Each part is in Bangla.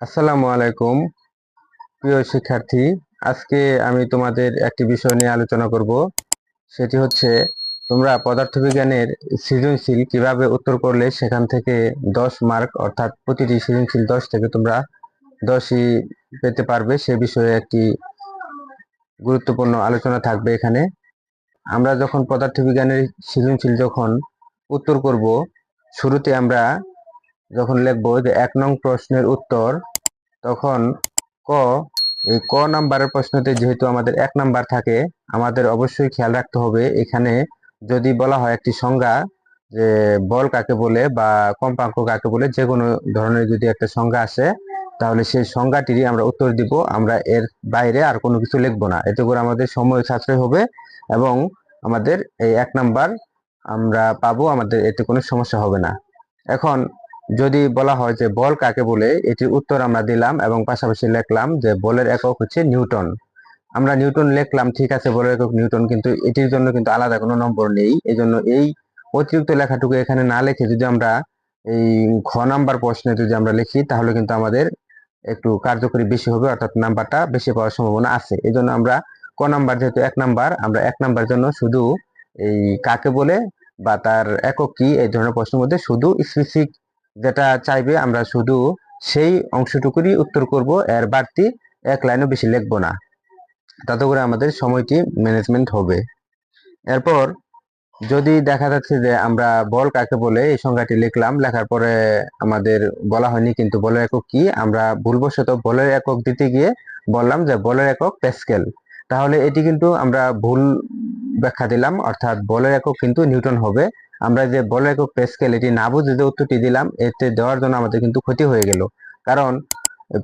আসসালামু আলাইকুম, প্রিয় শিক্ষার্থী। আজকে আমি তোমাদের একটি বিষয় নিয়ে আলোচনা করব। সেটি হচ্ছে, তোমরা পদার্থবিজ্ঞানের সৃজনশীল কীভাবে উত্তর করলে সেখান থেকে দশ মার্ক, অর্থাৎ প্রতিটি সৃজনশীল দশ থেকে তোমরা দশই পেতে পারবে, সে বিষয়ে একটি গুরুত্বপূর্ণ আলোচনা থাকবে এখানে। আমরা যখন পদার্থবিজ্ঞানের সৃজনশীল যখন উত্তর করব, শুরুতে আমরা যখন লিখব যে এক নং প্রশ্নের উত্তর তখন ক, এই ক নাম্বারের প্রশ্নতে যেহেতু আমাদের এক নাম্বার থাকে, আমাদের অবশ্যই খেয়াল রাখতে হবে। এখানে যদি বলা হয় একটি সংজ্ঞা, যে বল কাকে বলে বা কম্পাঙ্ক কাকে বলে যে কোনো ধরনের যদি একটা সংজ্ঞা আসে, তাহলে সেই সংজ্ঞাটিরই আমরা উত্তর দিব। আমরা এর বাইরে আর কোনো কিছু লিখব না। এতে করে আমাদের সময় সাশ্রয় হবে এবং আমাদের এই এক নাম্বার আমরা পাবো, আমাদের এতে কোনো সমস্যা হবে না। এখন যদি বলা হয় যে বল কাকে বলে, এটির উত্তর আমরা দিলাম এবং পাশাপাশি লিখলাম যে বলের একক হচ্ছে নিউটন। আমরা নিউটন লিখলাম, ঠিক আছে, বলের একক নিউটন, কিন্তু এটির জন্য কিন্তু আলাদা কোনো নম্বর নেই। এই জন্য এই অতিরিক্ত লেখাটুকু এখানে না লিখে যদি আমরা এই ঘ নাম্বার প্রশ্নে যদি আমরা লিখি, তাহলে কিন্তু আমাদের একটু কার্যকরী বেশি হবে, অর্থাৎ নাম্বারটা বেশি পাওয়ার সম্ভাবনা আছে। এই জন্য আমরা ক নাম্বার, যেহেতু এক নাম্বার, আমরা এক নাম্বার জন্য শুধু এই কাকে বলে বা তার একক কি, এই ধরনের প্রশ্নের মধ্যে শুধু স্পেসিফিক যেটা চাইবে আমরা শুধু সেই অংশটুকুরই উত্তর করব, এর বাড়তি এক লাইনও বেশি লিখব না। তাতে করে আমাদের সময়টি ম্যানেজমেন্ট হবে। এরপর যদি দেখা যাচ্ছে যে আমরা বল কাকে বলে এই সংজ্ঞাটি লিখলাম, লেখার পরে আমাদের বলা হয়নি কিন্তু বলের একক কি, আমরা ভুলবশত বলের একক দিতে গিয়ে বললাম যে বলের একক প্যাসকেল। তাহলে এটি কিন্তু আমরা ভুল ব্যাখ্যা দিলাম, অর্থাৎ বলের একক কিন্তু নিউটন হবে। আমরা যে বলের একক প্যাসকেল এটি না বুঝে যে উত্তরটি দিলাম, এতে দেওয়ার জন্য আমাদের কিন্তু ক্ষতি হয়ে গেল। কারণ,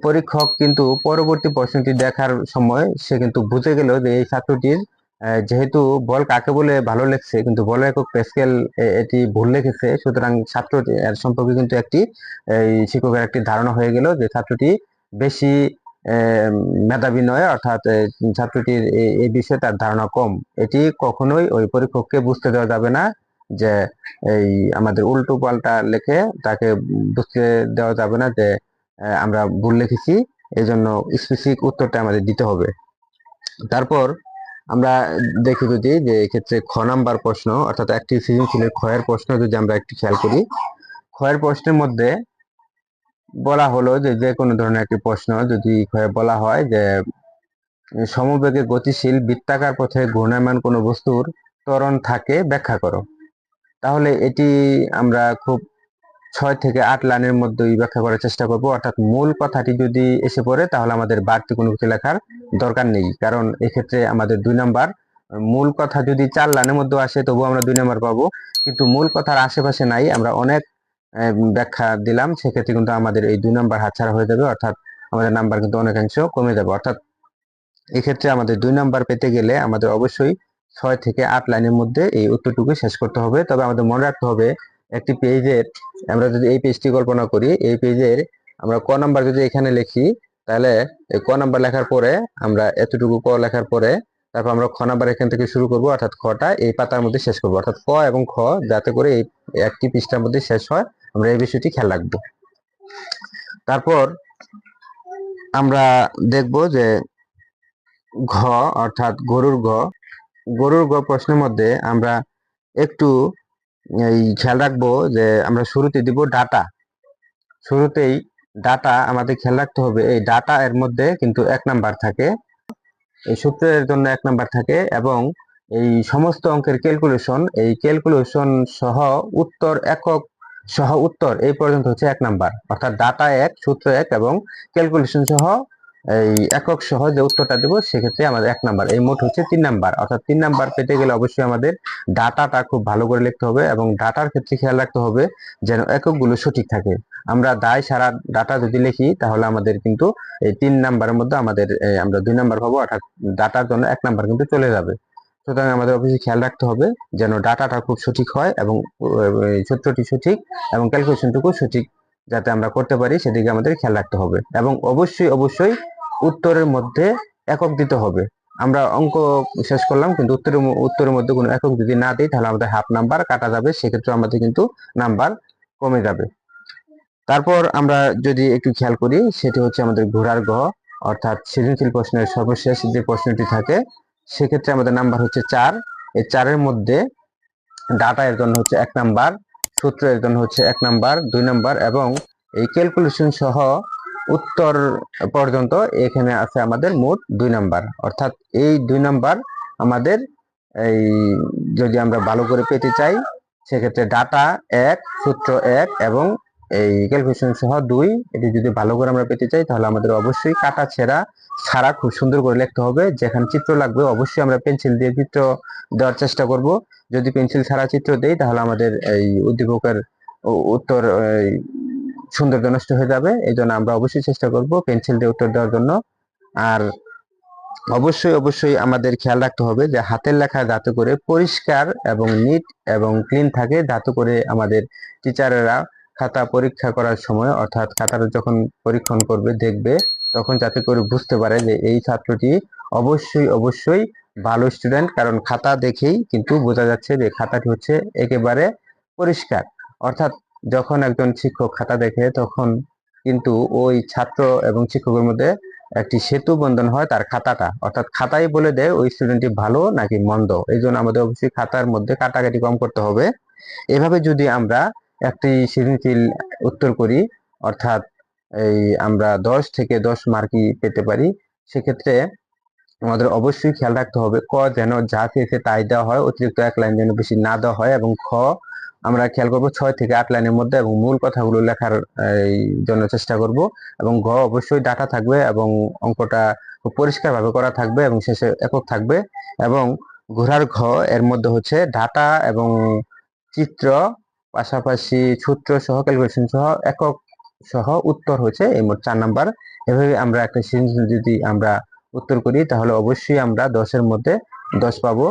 পরীক্ষক কিন্তু পরবর্তী প্রশ্নটি দেখার সময় সে কিন্তু বুঝে গেল যে এই ছাত্রটির যেহেতু বল কাকে বলে ভালো লেগছে, কিন্তু বলের একক প্যাসকেল এটি ভুল লিখেছে সুতরাং ছাত্রটি, এর সম্পর্কে কিন্তু একটি শিক্ষকের একটি ধারণা হয়ে গেল যে ছাত্রটি বেশি মেধাবী নয়, অর্থাৎ ছাত্রটির এই বিষয়ে তার ধারণা কম। এটি কখনোই ওই পরীক্ষককে বুঝতে দেওয়া যাবে না। যে এই আমাদের উল্টো পাল্টা লেখে তাকে বুঝতে দেওয়া যাবে না যে আমরা ভুল লিখেছি এই জন্য স্পেসিফিক উত্তরটা আমাদের দিতে হবে। তারপর আমরা দেখি যদি যে এক্ষেত্রে খ নাম্বার প্রশ্ন, অর্থাৎ একটি সৃজনশীলের ক্ষয়ের প্রশ্ন যদি আমরা একটু খেয়াল করি, ক্ষয়ের প্রশ্নের মধ্যে বলা হলো যে যে কোনো ধরনের একটি প্রশ্ন যদি ক্ষয়ে বলা হয় যে, সমবেগে গতিশীল বৃত্তাকার পথে ঘূর্ণায়মান কোনো বস্তুর ত্বরণ থাকে, ব্যাখ্যা করো। তাহলে এটি আমরা খুব ছয় থেকে আট লাইনের মধ্যেই ব্যাখ্যা করার চেষ্টা করব। অর্থাৎ মূল কথাটি যদি এসে পড়ে, তাহলে আমাদের বাড়তি কোনো কিছু লেখার দরকার নেই। কারণ এক্ষেত্রে আমাদের দুই নাম্বার, মূল কথা যদি চার লাইনের মধ্যে আসে তবু আমরা দুই নাম্বার পাবো। কিন্তু মূল কথার আশেপাশে নাই, আমরা অনেক ব্যাখ্যা দিলাম। সেক্ষেত্রে কিন্তু আমাদের এই দুই নাম্বার হাতছাড়া হয়ে যাবে। অর্থাৎ আমাদের নাম্বার কিন্তু অনেকাংশ কমে যাবে। অর্থাৎ এক্ষেত্রে আমাদের দুই নাম্বার পেতে গেলে আমাদের অবশ্যই ছয় থেকে আট লাইনের মধ্যে এই উত্তরটুকু শেষ করতে হবে। তবে আমাদের মনে রাখতে হবে, একটি পেজের আমরা যদি এই পেজটি কল্পনা করি, এই পেজের আমরা ক নাম্বার যদি এখানে লিখি, তাহলে এই ক নাম্বার লেখার পরে আমরা এতটুকু ক লেখার পরে তারপর আমরা খ নাম্বার এখান থেকে শুরু করব, অর্থাৎ খটা এই পাতার মধ্যে শেষ করব। অর্থাৎ ক এবং খ যাতে করে এই একটি পৃষ্ঠার মধ্যে শেষ হয়, আমরা এই বিষয়টি খেয়াল রাখব। তারপর আমরা দেখব যে ঘ অর্থাৎ গরুর ঘ গরুর প্রশ্নের মধ্যে আমরা একটু, এই খেয়াল রাখব যে আমরা শুরুতে দিব ডাটা। শুরুতেই ডাটা আমাদের খেয়াল রাখতে হবে। এই ডাটা এর মধ্যে কিন্তু এক নাম্বার থাকে। এই সূত্রের জন্য এক নাম্বার থাকে এবং এই সমস্ত অঙ্কের ক্যালকুলেশন এই ক্যালকুলেশন সহ উত্তর একক সহ উত্তর এই পর্যন্ত হচ্ছে এক নাম্বার। অর্থাৎ ডাটা এক, সূত্র এক এবং ক্যালকুলেশন সহ এই একক সহ যে উত্তরটা দেবো, সেক্ষেত্রে আমাদের এক নাম্বার। এই মোট হচ্ছে তিন নাম্বার। অর্থাৎ তিন নাম্বার পেতে গেলে অবশ্যই আমাদের ডাটাটা খুব ভালো করে লিখতে হবে এবং ডাটার ক্ষেত্রে খেয়াল রাখতে হবে যেন এককগুলো সঠিক থাকে। আমরা দায় সারা ডাটা যদি লিখি, তাহলে আমাদের কিন্তু এই তিন নাম্বারের মধ্যে আমাদের আমরা দুই নাম্বার পাবো, অর্থাৎ ডাটার জন্য এক নাম্বার কিন্তু চলে যাবে। সুতরাং আমাদের অবশ্যই খেয়াল রাখতে হবে যেন ডাটাটা খুব সঠিক হয় এবং সূত্রটি সঠিক এবং ক্যালকুলেশনটুকু সঠিক যাতে আমরা করতে পারি, সেদিকে আমাদের খেয়াল রাখতে হবে। এবং অবশ্যই অবশ্যই উত্তরের মধ্যে একক দিতে হবে। আমরা অঙ্ক শেষ করলাম, কিন্তু উত্তরের উত্তরের মধ্যে কোনো একক যদি না দিই, তাহলে আমাদের হাফ নাম্বার কাটা যাবে, সেক্ষেত্রে আমাদের কিন্তু নাম্বার কমে যাবে। তারপর আমরা যদি একটু খেয়াল করি, সেটি হচ্ছে আমাদের ঘোড়ার গ, অর্থাৎ সৃজনশীল প্রশ্নের সর্বশেষ যে প্রশ্নটি থাকে, সেক্ষেত্রে আমাদের নাম্বার হচ্ছে চার। এই চারের মধ্যে ডাটা এর জন্য হচ্ছে এক নাম্বার সূত্র এর জন্য হচ্ছে এক নাম্বার দুই নাম্বার এবং এই ক্যালকুলেশন সহ উত্তর পর্যন্ত এখানে আছে আমাদের মোট দুই নাম্বার। অর্থাৎ এই দুই নাম্বার আমাদের এই যদি আমরা ভালো করে পেতে চাই, সেক্ষেত্রে ডাটা এক, সূত্র এক এবং এই ক্যালকুলেশন সহ দুই, এটি যদি ভালো করে আমরা পেতে চাই, তাহলে আমাদের অবশ্যই কাটা ছেঁড়া ছাড়া খুব সুন্দর করে লিখতে হবে। যেখানে চিত্র লাগবে অবশ্যই আমরা পেন্সিল দিয়ে চিত্র দেওয়ার চেষ্টা করব। যদি পেন্সিল ছাড়া চিত্র দেই, তাহলে আমাদের এই উদ্দীপকের উত্তর সৌন্দর্য নষ্ট হয়ে যাবে এই জন্য আমরা অবশ্যই চেষ্টা করব পেন্সিল দিয়ে উত্তর দেওয়ার জন্য। আর অবশ্যই অবশ্যই আমাদের খেয়াল রাখতে হবে যে হাতের লেখা যাতে করে পরিষ্কার এবং নিট এবং ক্লিন থাকে যাতে করে আমাদের টিচারেরা খাতা পরীক্ষা করার সময়, অর্থাৎ খাতাটা যখন পরীক্ষণ করবে, দেখবে, তখন যাতে করে বুঝতে পারে যে এই ছাত্রটি অবশ্যই অবশ্যই ভালো স্টুডেন্ট কারণ খাতা দেখেই কিন্তু বোঝা যাচ্ছে যে খাতাটি হচ্ছে একেবারে পরিষ্কার। অর্থাৎ যখন একজন শিক্ষক খাতা দেখে, তখন কিন্তু ওই ছাত্র এবং শিক্ষকের মধ্যে একটি সেতু বন্ধন হয় তার খাতাটা। অর্থাৎ খাতাই বলে দেয় ওই স্টুডেন্টটি ভালো নাকি মন্দ। এই জন্য আমাদের অবশ্যই খাতার মধ্যে কাটাকাটি কম করতে হবে। এভাবে যদি আমরা একটি সৃজনশীল উত্তর করি, অর্থাৎ এই আমরা দশ থেকে দশ মার্কই পেতে পারি, সেক্ষেত্রে আমাদের অবশ্যই খেয়াল রাখতে হবে, ক যেন যা চেয়েছে তাই দেওয়া হয়, অতিরিক্ত এক লাইন যেন বেশি না দেওয়া হয় এবং খ, আমরা খেয়াল করব ছয় থেকে আট লাইনের মধ্যে এবং মূল কথাগুলো লেখার জন্য চেষ্টা করব এবং ঘ অবশ্যই ডাটা থাকবে এবং অঙ্কটা পরিষ্কারভাবে করা থাকবে এবং শেষে একক থাকবে এবং ঘোড়ার ঘ এর মধ্যে হচ্ছে ডাটা এবং চিত্র, পাশাপাশি সূত্র সহ ক্যালকুলেশন সহ, একক সহ উত্তর হচ্ছে এই মোট চার নাম্বার। এভাবে আমরা একটা সৃজনশীল যদি আমরা উত্তর করি, তাহলে অবশ্যই আমরা দশের মধ্যে দশ পাবো।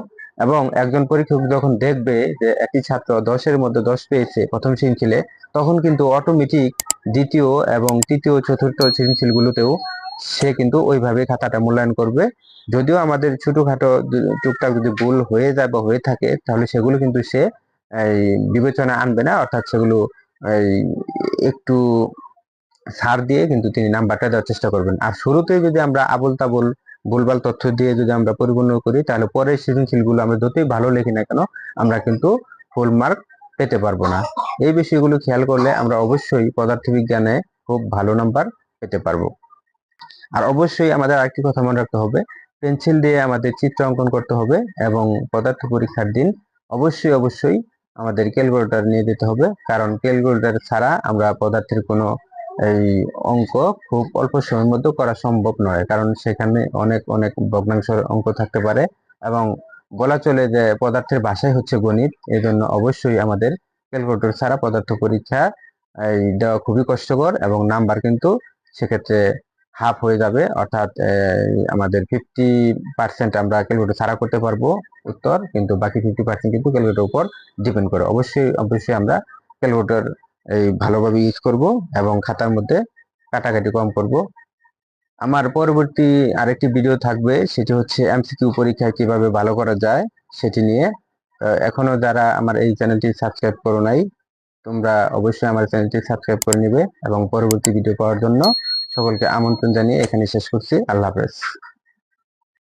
এবং একজন পরীক্ষক যখন দেখবে যে একটি ছাত্র দশের মধ্যে দশ পেয়েছে প্রথম সৃজনশীলে তখন কিন্তু অটোমেটিক দ্বিতীয় এবং তৃতীয়, চতুর্থ সৃজনশীলগুলোতেও সে কিন্তু ওইভাবে খাতাটা মূল্যায়ন করবে। যদিও আমাদের ছোটোখাটো টুকটাক যদি ভুল হয়ে যায় বা হয়ে থাকে, তাহলে সেগুলো কিন্তু সে বিবেচনা আনবে না, অর্থাৎ সেগুলো একটু ছাড় দিয়ে কিন্তু তিনি নাম্বারটা দেওয়ার চেষ্টা করবেন। আর শুরুতেই যদি আমরা আবল তাবল ভুলভাল তথ্য দিয়ে যদি আমরা পরিপূর্ণ করি, তাহলে পরের সৃজনশীলগুলো আমরা যতই ভালো লিখি না কেন, আমরা কিন্তু ফুল মার্ক পেতে পারব না। এই বিষয়গুলো খেয়াল করলে আমরা অবশ্যই পদার্থবিজ্ঞানে খুব ভালো নাম্বার পেতে পারব। আর অবশ্যই আমাদের আরেকটি কথা মনে রাখতে হবে, পেন্সিল দিয়ে আমাদের চিত্র অঙ্কন করতে হবে এবং পদার্থ পরীক্ষার দিন অবশ্যই অবশ্যই আমাদের ক্যালকুলেটর নিয়ে যেতে হবে, কারণ ক্যালকুলেটর ছাড়া আমরা পদার্থের কোনো এই অঙ্ক খুব অল্প সময়ের মধ্যে করা সম্ভব নয়, কারণ সেখানে অনেক অনেক ভগ্নাংশের অঙ্ক থাকতে পারে এবং বলা চলে যে পদার্থের ভাষাই হচ্ছে গণিত এই জন্য অবশ্যই আমাদের ক্যালকুলেটর ছাড়া পদার্থ পরীক্ষা, এই, দেওয়া খুবই কষ্টকর এবং নাম্বার কিন্তু সেক্ষেত্রে হাফ হয়ে যাবে, অর্থাৎ আমাদের ফিফটি পার্সেন্ট আমরা ক্যালকুলেটর ছাড়া করতে পারব উত্তর, কিন্তু বাকি ফিফটি পার্সেন্ট কিন্তু ক্যালকুলেটর উপর ডিপেন্ড করে। অবশ্যই অবশ্যই আমরা ক্যালকুলেটর এই ভালোভাবে ইউজ করব এবং খাতার মধ্যে কাটাকাটি কম করব। আমার পরবর্তী আরেকটি ভিডিও থাকবে, সেটি হচ্ছে এমসিকিউ পরীক্ষা কীভাবে ভালো করা যায়, সেটি নিয়ে। এখনও যারা আমার এই চ্যানেলটি সাবস্ক্রাইব করো নাই, তোমরা অবশ্যই আমার চ্যানেলটি সাবস্ক্রাইব করে নিবে এবং পরবর্তী ভিডিও পাওয়ার জন্য সকলকে আমন্ত্রণ জানিয়ে এখানে শেষ করছি। আল্লাহ হাফেজ।